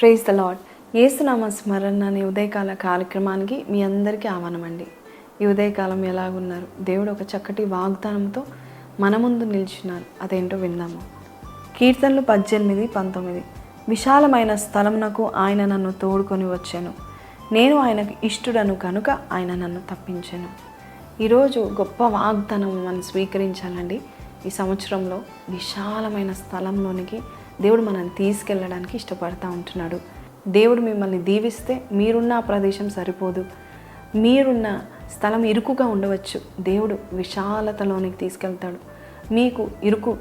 Praise the lord ఏసునామ స్మరణ అనే ఉదయకాల కార్యక్రమానికి మీ అందరికీ ఆహ్వానమండి. ఈ ఉదయకాలం ఎలాగున్నారు? దేవుడు ఒక చక్కటి వాగ్దానంతో మన ముందు నిలిచినారు. అదేంటో విందాము. కీర్తనలు పద్దెనిమిది పంతొమ్మిది. విశాలమైన స్థలమునకు ఆయన నన్ను తోడుకొని వచ్చాను. నేను ఆయనకు ఇష్టుడను కనుక ఆయన నన్ను తప్పించాను. ఈరోజు గొప్ప వాగ్దానం మనం స్వీకరించాలండి. ఈ సంవత్సరంలో విశాలమైన స్థలంలోనికి దేవుడు మనల్ని తీసుకెళ్ళడానికి ఇష్టపడతా ఉంటున్నాడు. దేవుడు మిమ్మల్ని దీవిస్తే మీరున్న ఆ ప్రదేశం సరిపోదు. మీరున్న స్థలం ఇరుకుగా ఉండవచ్చు. దేవుడు విశాలతలోనికి తీసుకెళ్తాడు. మీకు ఇరుకు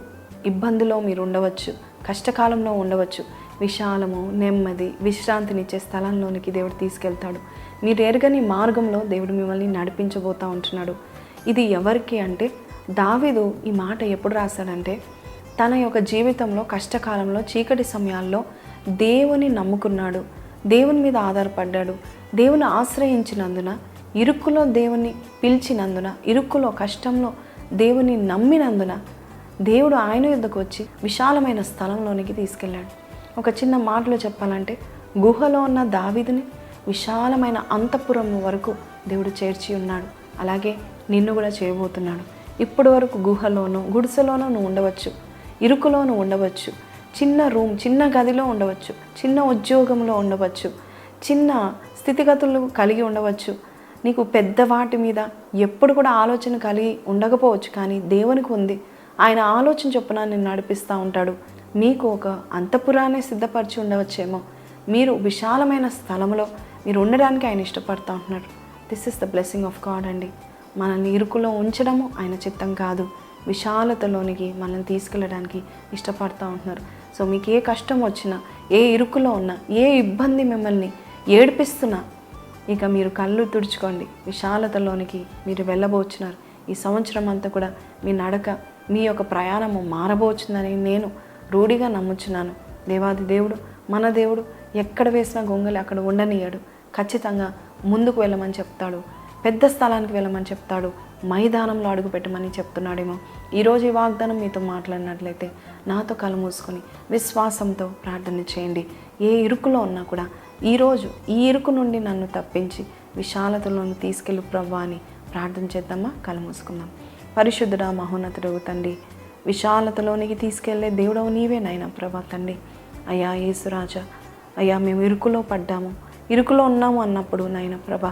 ఇబ్బందిలో మీరు ఉండవచ్చు. కష్టకాలంలో ఉండవచ్చు. విశాలము నెమ్మది విశ్రాంతినిచ్చే స్థలంలోనికి దేవుడు తీసుకెళ్తాడు. మీరు ఎరగని మార్గంలో దేవుడు మిమ్మల్ని నడిపించబోతూ ఉంటున్నాడు. ఇది ఎవరికి అంటే దావీదు ఈ మాట ఎప్పుడు రాశాడంటే తన యొక్క జీవితంలో కష్టకాలంలో చీకటి సమయాల్లో దేవుని నమ్ముకున్నాడు. దేవుని మీద ఆధారపడ్డాడు. దేవుని ఆశ్రయించినందున ఇరుక్కులో దేవుని పిలిచినందున ఇరుక్కులో కష్టంలో దేవుని నమ్మినందున దేవుడు ఆయన యుద్ధకు వచ్చి విశాలమైన స్థలంలోనికి తీసుకెళ్ళాడు. ఒక చిన్న మాటలో చెప్పాలంటే గుహలో ఉన్న దావిదిని విశాలమైన అంతఃపురం వరకు దేవుడు చేర్చి ఉన్నాడు. అలాగే నిన్ను కూడా చేయబోతున్నాడు. ఇప్పటి వరకు గుహలోనూ గుడిసెలోనూ నువ్వు ఉండవచ్చు. ఇరుకులోనూ ఉండవచ్చు. చిన్న రూమ్ చిన్న గదిలో ఉండవచ్చు. చిన్న ఉద్యోగంలో ఉండవచ్చు. చిన్న స్థితిగతులు కలిగి ఉండవచ్చు. నీకు పెద్ద వాటి మీద ఎప్పుడు కూడా ఆలోచన కలిగి ఉండకపోవచ్చు కానీ దేవునికి ఉంది. ఆయన ఆలోచన చొప్పున నేను నడిపిస్తూ ఉంటాడు. మీకు ఒక అంతపురాన్ని సిద్ధపరిచి ఉండవచ్చేమో. మీరు విశాలమైన స్థలంలో మీరు ఉండడానికి ఆయన ఇష్టపడుతూ ఉంటున్నారు this is the blessing of God అండి. మనల్ని ఇరుకులో ఉంచడము ఆయన చిత్తం కాదు. విశాలతలోనికి మనల్ని తీసుకెళ్ళడానికి ఇష్టపడుతూ ఉంటున్నారు. సో మీకు ఏ కష్టం వచ్చినా ఏ ఇరుకులో ఉన్నా ఏ ఇబ్బంది మిమ్మల్ని ఏడిపిస్తున్నా ఇక మీరు కళ్ళు తుడుచుకోండి. విశాలతలోనికి మీరు వెళ్ళబోచున్నారు. ఈ సంవత్సరం అంతా కూడా మీ నడక మీ యొక్క ప్రయాణము మారబోచుందని నేను రూఢిగా నమ్ముచున్నాను. దేవాది దేవుడు మన దేవుడు ఎక్కడ వేసిన గొంగలి అక్కడ ఉండనీయడు. ఖచ్చితంగా ముందుకు వెళ్ళమని చెప్తాడు. పెద్ద స్థలానికి వెళ్ళమని చెప్తాడు. మైదానంలో అడుగుపెట్టమని చెప్తున్నాడేమో. ఈరోజు ఈ వాగ్దానం మీతో మాట్లాడినట్లయితే నాతో కళ్ళు మూసుకొని విశ్వాసంతో ప్రార్థన చేయండి. ఏ ఇరుకులో ఉన్నా కూడా ఈరోజు ఈ ఇరుకు నుండి నన్ను తప్పించి విశాలతలోని తీసుకెళ్ళు ప్రవ్వా అని ప్రార్థన చేద్దామా? కళ్ళు మూసుకుందాం. పరిశుద్ధుడా మహోన్నతుడు తండ్రి విశాలతలోనికి తీసుకెళ్ళే దేవుడవు నీవే నాయన ప్రభా తండ్రి. అయ్యా యేసురాజా అయ్యా మేము ఇరుకులో పడ్డాము. ఇరుకులో ఉన్నాము అన్నప్పుడు నాయన ప్రభ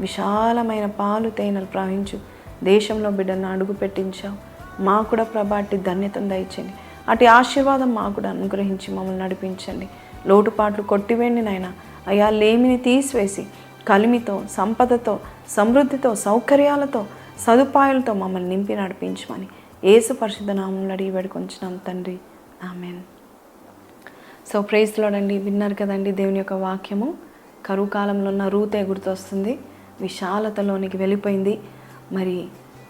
విశాలమైన పాలు తేనెలు ప్రవహించు దేశంలో బిడ్డలను అడుగు పెట్టించావు. మా కూడా ప్రభా అట్టి ధన్యతను దయచండి అటు ఆశీర్వాదం మా కూడా అనుగ్రహించి మమ్మల్ని నడిపించండి. లోటుపాట్లు కొట్టివేండి నాయన. అయ్యా లేమిని తీసివేసి కలిమితో సంపదతో సమృద్ధితో సౌకర్యాలతో సదుపాయాలతో మమ్మల్ని నింపి నడిపించమని ఏసు పరిశుద్ధ నామంలో అడిగి వేడుకొంచున్నాం తండ్రి. ఆమెన్. సో ప్రైజ్ లోడండి విన్నారు కదండి దేవుని యొక్క వాక్యము? కరువు కాలంలో ఉన్న రూతే గుర్తొస్తుంది విశాలతలోనికి వెళ్ళిపోయింది. మరి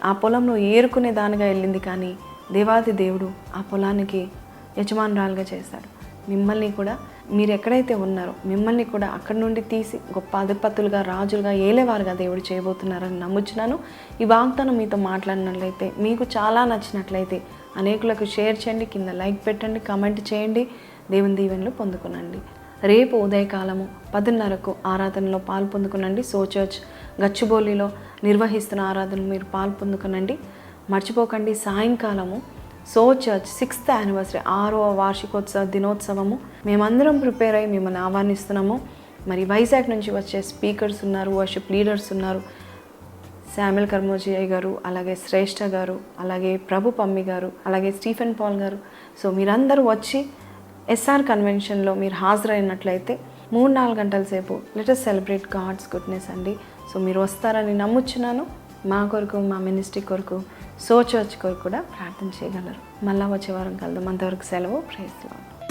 ఆ పొలంలో ఏరుకునే దానిగా వెళ్ళింది కానీ దేవాది దేవుడు ఆ పొలానికి యజమానురాలుగా చేశాడు. మిమ్మల్ని కూడా మీరు ఎక్కడైతే ఉన్నారో మిమ్మల్ని కూడా అక్కడి నుండి తీసి గొప్ప అధిపతులుగా రాజులుగా ఏలేవారుగా దేవుడు చేయబోతున్నారని నమ్ముచున్నాను. ఈ వాగ్దానం మీతో మాట్లాడినట్లయితే మీకు చాలా నచ్చినట్లయితే అనేకులకు షేర్ చేయండి కింద లైక్ పెట్టండి కమెంట్ చేయండి. దేవుని దీవెనలు పొందుకునండి. రేపు ఉదయకాలము పదిన్నరకు ఆరాధనలో పాల్పొందుకునండి సో చర్చ్ గచ్చిబౌలిలో నిర్వహిస్తున్న ఆరాధనలు మీరు పాల్పొందుకునండి మర్చిపోకండి సాయంకాలము సో చర్చ్ సిక్స్త్ యానివర్సరీ ఆరో వార్షికోత్సవ దినోత్సవము. మేమందరం ప్రిపేర్ అయ్యి మిమ్మల్ని ఆహ్వానిస్తున్నాము. మరి వైజాగ్ నుంచి వచ్చే స్పీకర్స్ ఉన్నారు వర్షిప్ లీడర్స్ ఉన్నారు. శామ్యుల్ కర్మోజయ్య గారు అలాగే శ్రేష్ఠ గారు అలాగే ప్రభు పమ్మి గారు అలాగే స్టీఫెన్ పాల్ గారు. సో మీరందరూ వచ్చి ఎస్ఆర్ కన్వెన్షన్లో మీరు హాజరైనట్లయితే మూడు నాలుగు గంటల సేపు లెటెస్ట్ సెలబ్రేట్ గాడ్స్ గుడ్నెస్ అండి. సో మీరు వస్తారని నమ్ముచున్నాను. మా కొరకు మా మినిస్ట్రీ కొరకు సో చర్చ్ కొరకు కూడా ప్రార్థన చేయగలరు. మళ్ళీ వచ్చే వారం కలదాం అంతవరకు సెలవు. ప్రైజ్